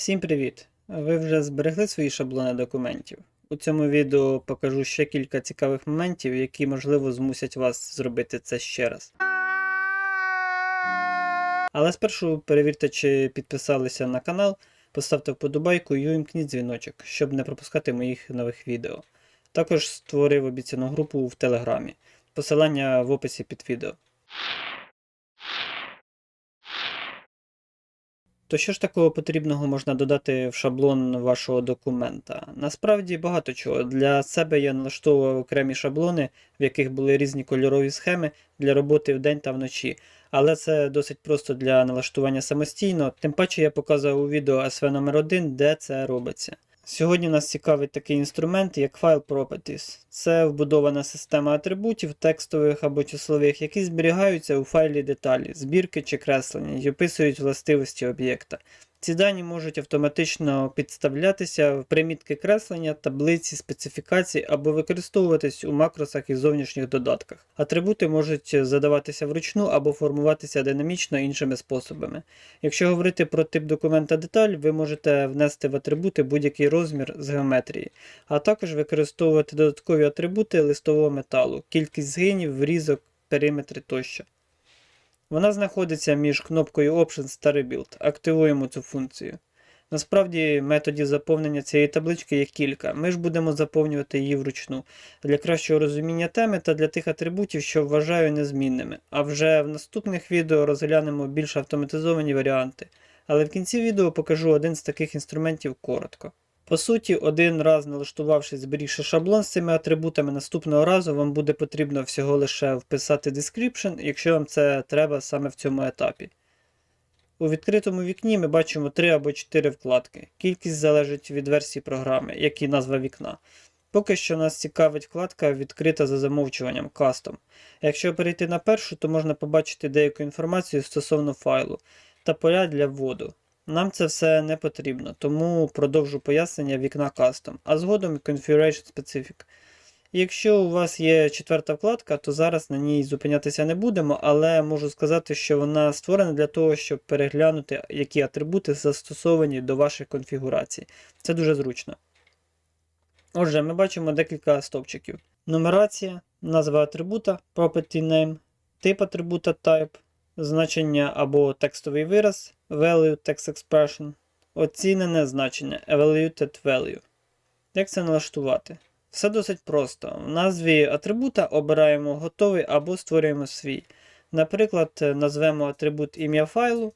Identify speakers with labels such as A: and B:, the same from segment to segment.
A: Всім привіт! Ви вже зберегли свої шаблони документів? У цьому відео покажу ще кілька цікавих моментів, які можливо змусять вас зробити це ще раз. Але спершу перевірте, чи підписалися на канал, поставте вподобайку і увімкніть дзвіночок, щоб не пропускати моїх нових відео. Також створив обіцяну групу в Телеграмі. Посилання в описі під відео. То що ж такого потрібного можна додати в шаблон вашого документа? Насправді багато чого. Для себе я налаштовував окремі шаблони, в яких були різні кольорові схеми для роботи вдень та вночі. Але це досить просто для налаштування самостійно, тим паче я показував у відео SV номер 1 де це робиться. Сьогодні нас цікавить такий інструмент, як File Properties. Це вбудована система атрибутів, текстових або числових, які зберігаються у файлі деталі, збірки чи креслення і описують властивості об'єкта. Ці дані можуть автоматично підставлятися в примітки креслення, таблиці, специфікацій або використовуватись у макросах і зовнішніх додатках. Атрибути можуть задаватися вручну або формуватися динамічно іншими способами. Якщо говорити про тип документа деталь, ви можете внести в атрибути будь-який розмір з геометрії, а також використовувати додаткові атрибути листового металу, кількість згинів, врізок, периметри тощо. Вона знаходиться між кнопкою Options та Rebuild. Активуємо цю функцію. Насправді методів заповнення цієї таблички є кілька. Ми ж будемо заповнювати її вручну для кращого розуміння теми та для тих атрибутів, що вважаю незмінними. А вже в наступних відео розглянемо більш автоматизовані варіанти. Але в кінці відео покажу один з таких інструментів коротко. По суті, один раз налаштувавши зберігши шаблон з цими атрибутами, наступного разу вам буде потрібно всього лише вписати description, якщо вам це треба саме в цьому етапі. У відкритому вікні ми бачимо 3 або 4 вкладки. Кількість залежить від версії програми, як і назва вікна. Поки що нас цікавить вкладка відкрита за замовчуванням Custom. Якщо перейти на першу, то можна побачити деяку інформацію стосовно файлу та поля для вводу. Нам це все не потрібно, тому продовжу пояснення вікна Custom, а згодом Configuration Specific. Якщо у вас є четверта вкладка, то зараз на ній зупинятися не будемо, але можу сказати, що вона створена для того, щоб переглянути, які атрибути застосовані до ваших конфігурацій. Це дуже зручно. Отже, ми бачимо декілька стовпчиків. Нумерація, назва атрибута, property name, тип атрибута type, значення або текстовий вираз, value text expression, оцінене значення, evaluated value. Як це налаштувати? Все досить просто. В назві атрибута обираємо готовий або створюємо свій. Наприклад, назвемо атрибут ім'я файлу.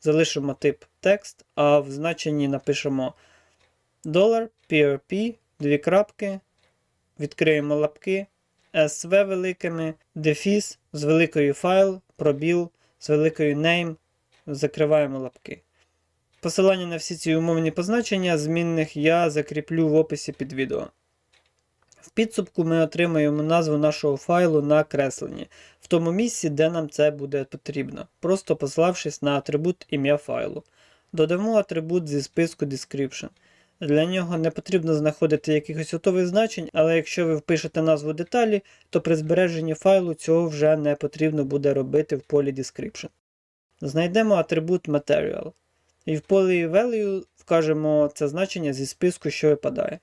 A: Залишимо тип текст, а в значенні напишемо $, PRP, дві крапки, відкриємо лапки, SV великими, дефіс з великою файл, пробіл з великою name, закриваємо лапки. Посилання на всі ці умовні позначення змінних я закріплю в описі під відео. В підсумку ми отримаємо назву нашого файлу на кресленні, в тому місці, де нам це буде потрібно, просто пославшись на атрибут ім'я файлу. Додамо атрибут зі списку Description. Для нього не потрібно знаходити якихось готових значень, але якщо ви впишете назву деталі, то при збереженні файлу цього вже не потрібно буде робити в полі Description. Знайдемо атрибут Material. І в полі value вкажемо це значення зі списку, що випадає.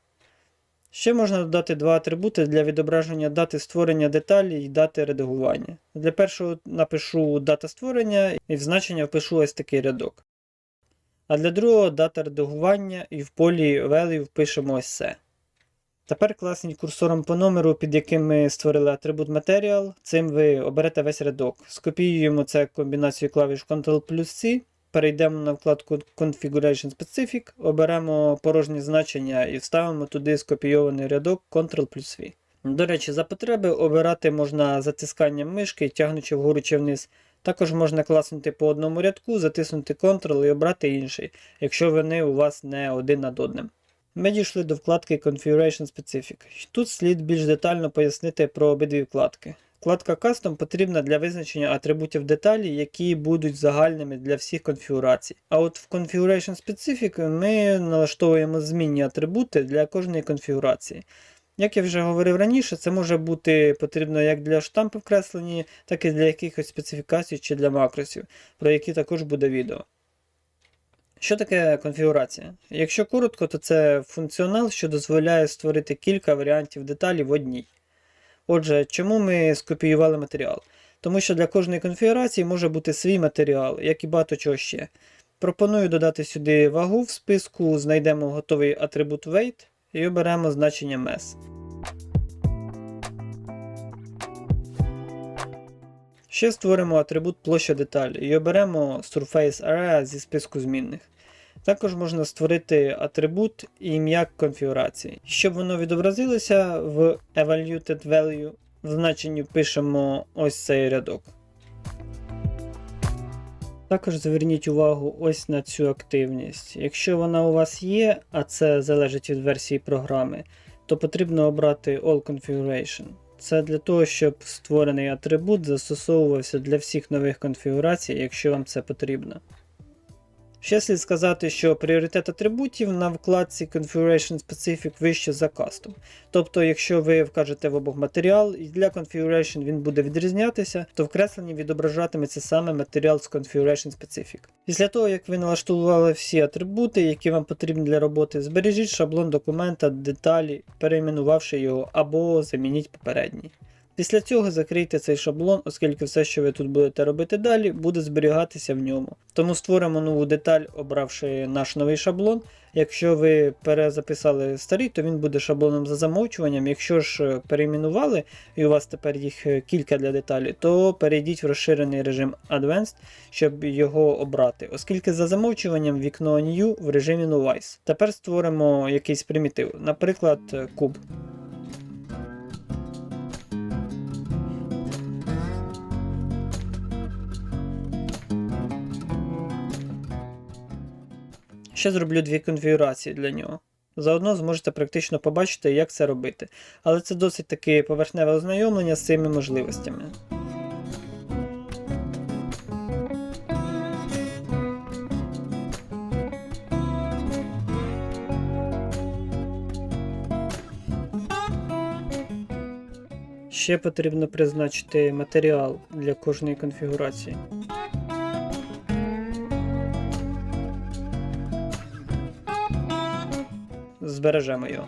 A: Ще можна додати два атрибути для відображення дати створення деталі і дати редагування. Для першого напишу дата створення і в значення впишу ось такий рядок. А для другого дата редагування і в полі value впишемо ось це. Тепер класніть курсором по номеру, під яким ми створили атрибут Material. Цим ви оберете весь рядок. Скопіюємо це комбінацією клавіш Ctrl плюс C. Перейдемо на вкладку Configuration Specific, оберемо порожні значення і вставимо туди скопійований рядок Ctrl плюс V. До речі, за потреби обирати можна затисканням мишки, тягнучи вгору чи вниз. Також можна класнути по одному рядку, затиснути Ctrl і обрати інший, якщо вони у вас не один над одним. Ми дійшли до вкладки Configuration Specific. Тут слід більш детально пояснити про обидві вкладки. Вкладка Custom потрібна для визначення атрибутів деталі, які будуть загальними для всіх конфігурацій. А от в Configuration Specific ми налаштовуємо змінні атрибути для кожної конфігурації. Як я вже говорив раніше, це може бути потрібно як для штампу вкреслені, так і для якихось специфікацій чи для макросів, про які також буде відео. Що таке конфігурація? Якщо коротко, то це функціонал, що дозволяє створити кілька варіантів деталі в одній. Отже, чому ми скопіювали матеріал? Тому що для кожної конфігурації може бути свій матеріал, як і багато чого ще. Пропоную додати сюди вагу в списку, знайдемо готовий атрибут weight і оберемо значення MES. Ще створимо атрибут площа деталі і оберемо Surface Area зі списку змінних. Також можна створити атрибут і ім'я конфігурації. Щоб воно відобразилося в Evaluated Value, в значенні пишемо ось цей рядок. Також зверніть увагу ось на цю активність. Якщо вона у вас є, а це залежить від версії програми, то потрібно обрати All Configuration. Це для того, щоб створений атрибут застосовувався для всіх нових конфігурацій, якщо вам це потрібно. Ще слід сказати, що пріоритет атрибутів на вкладці Configuration Specific вище за Custom. Тобто, якщо ви вкажете в обох матеріал і для Configuration він буде відрізнятися, то в кресленні відображатиметься саме матеріал з Configuration Specific. Після того, як ви налаштували всі атрибути, які вам потрібні для роботи, збережіть шаблон документа деталі, перейменувавши його або замініть попередній. Після цього закрийте цей шаблон, оскільки все, що ви тут будете робити далі, буде зберігатися в ньому. Тому створимо нову деталь, обравши наш новий шаблон. Якщо ви перезаписали старий, то він буде шаблоном за замовчуванням. Якщо ж перейменували і у вас тепер їх кілька для деталі, то перейдіть в розширений режим Advanced, щоб його обрати, оскільки за замовчуванням вікно New в режимі Novice. Тепер створимо якийсь примітив, наприклад, куб. Ще зроблю дві конфігурації для нього. Заодно зможете практично побачити, як це робити. Але це досить таки поверхневе ознайомлення з цими можливостями. Ще потрібно призначити матеріал для кожної конфігурації. Збережемо його.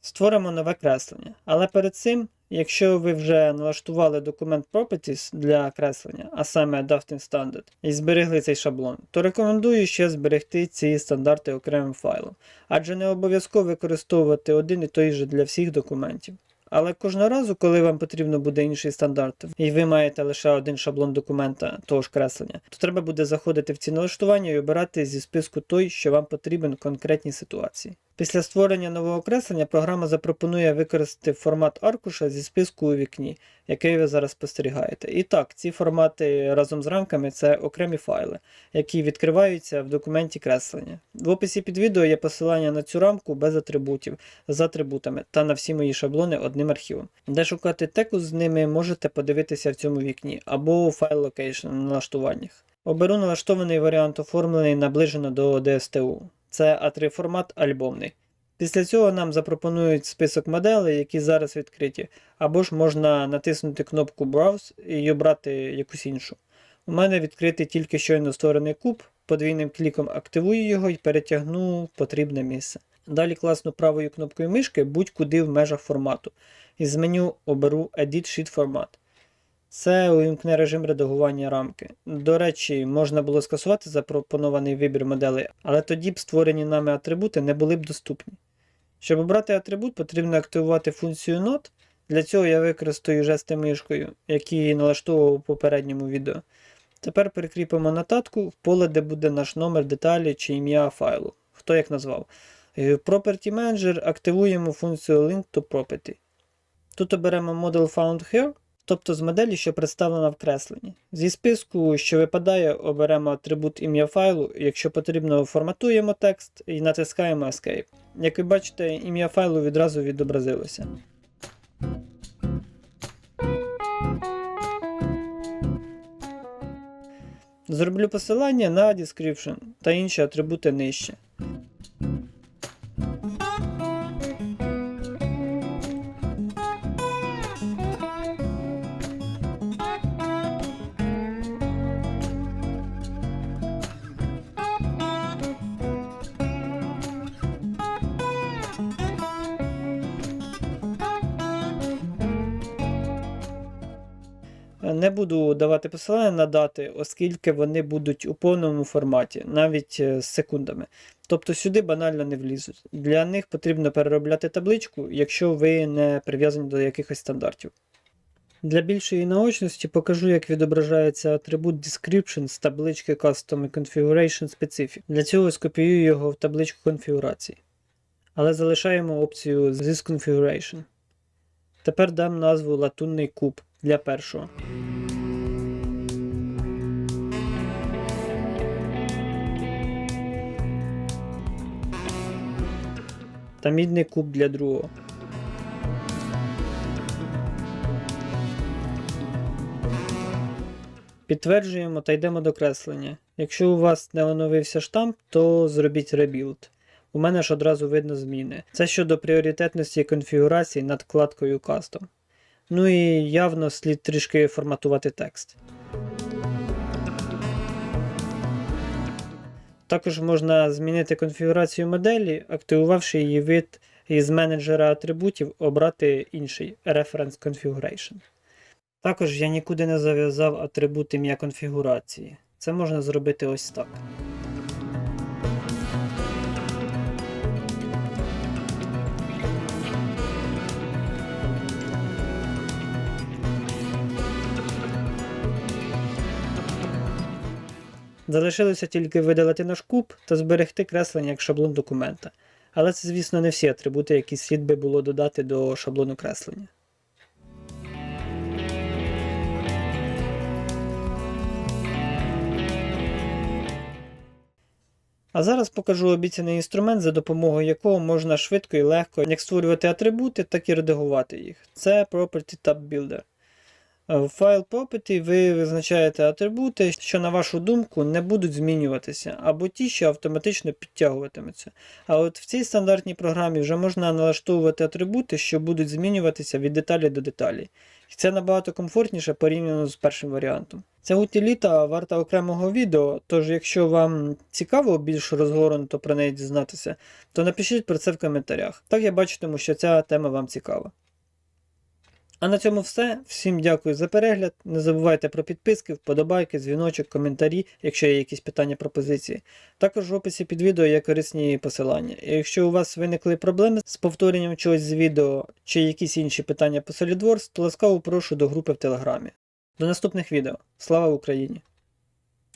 A: Створимо нове креслення. Але перед цим, якщо ви вже налаштували документ Properties для креслення, а саме Drafting Standard, і зберегли цей шаблон, то рекомендую ще зберегти ці стандарти окремим файлом, адже не обов'язково використовувати один і той же для всіх документів. Але кожного разу, коли вам потрібно буде інший стандарт, і ви маєте лише один шаблон документа того ж креслення, то треба буде заходити в ці налаштування і обирати зі списку той, що вам потрібен в конкретній ситуації. Після створення нового креслення програма запропонує використати формат аркуша зі списку у вікні, який ви зараз спостерігаєте. І так, ці формати разом з рамками це окремі файли, які відкриваються в документі креслення. В описі під відео є посилання на цю рамку без атрибутів, з атрибутами та на всі мої шаблони одним архівом. Де шукати теку з ними можете подивитися в цьому вікні або у файл Location на налаштуваннях. Оберу налаштований варіант оформлений наближено до DSTU це А3 формат альбомний. Після цього нам запропонують список моделей, які зараз відкриті, або ж можна натиснути кнопку Browse і обрати якусь іншу. У мене відкритий тільки щойно створений куб, подвійним кліком активую його і перетягну в потрібне місце. Далі класно правою кнопкою мишки будь-куди в межах формату. Із меню оберу Edit Sheet Format. Це увімкне режим редагування рамки. До речі, можна було скасувати запропонований вибір моделей, але тоді б створені нами атрибути не були б доступні. Щоб обрати атрибут, потрібно активувати функцію Not. Для цього я використаю жести мишкою, які налаштовував у попередньому відео. Тепер прикріпимо нотатку в поле, де буде наш номер деталі чи ім'я файлу, хто як назвав. В Property Manager активуємо функцію Link to Property. Тут оберемо Model Found Here тобто з моделі, що представлена в кресленні. Зі списку, що випадає, оберемо атрибут ім'я файлу, якщо потрібно, форматуємо текст і натискаємо Escape. Як ви бачите, ім'я файлу відразу відобразилося. Зроблю посилання на description та інші атрибути нижче. Не буду давати посилання на дати, оскільки вони будуть у повному форматі, навіть е, з секундами. Тобто сюди банально не влізуть. Для них потрібно переробляти табличку, якщо ви не прив'язані до якихось стандартів. Для більшої наочності покажу, як відображається атрибут Description з таблички Custom Configuration Specific. Для цього скопіюю його в табличку конфігурації. Але залишаємо опцію This Configuration. Тепер дам назву латунний куб для першого. Та мідний куб для другого. Підтверджуємо та йдемо до креслення. Якщо у вас не оновився штамп, то зробіть ребілд. У мене ж одразу видно зміни. Це щодо пріоритетності конфігурації над вкладкою Custom. Ну і явно слід трішки форматувати текст. Також можна змінити конфігурацію моделі, активувавши її вид із менеджера атрибутів, обрати інший Reference Configuration. Також я нікуди не зав'язав атрибут ім'я конфігурації. Це можна зробити ось так. Залишилося тільки видалити наш куб та зберегти креслення як шаблон документа. Але це, звісно, не всі атрибути, які слід би було додати до шаблону креслення. А зараз покажу обіцяний інструмент, за допомогою якого можна швидко і легко як створювати атрибути, так і редагувати їх. Це Property Tab Builder. В файл Property ви визначаєте атрибути, що, на вашу думку, не будуть змінюватися, або ті, що автоматично підтягуватимуться. А от в цій стандартній програмі вже можна налаштовувати атрибути, що будуть змінюватися від деталі до деталі. І це набагато комфортніше порівняно з першим варіантом. Ця утиліта варта окремого відео, тож якщо вам цікаво більш розгорнуто про неї дізнатися, то напишіть про це в коментарях. Так я бачитиму, що ця тема вам цікава. А на цьому все. Всім дякую за перегляд. Не забувайте про підписки, вподобайки, дзвіночок, коментарі, якщо є якісь питання пропозиції. Також в описі під відео є корисні посилання. І якщо у вас виникли проблеми з повторенням чогось з відео чи якісь інші питання по SolidWorks, то ласкаво прошу до групи в Телеграмі. До наступних відео. Слава Україні!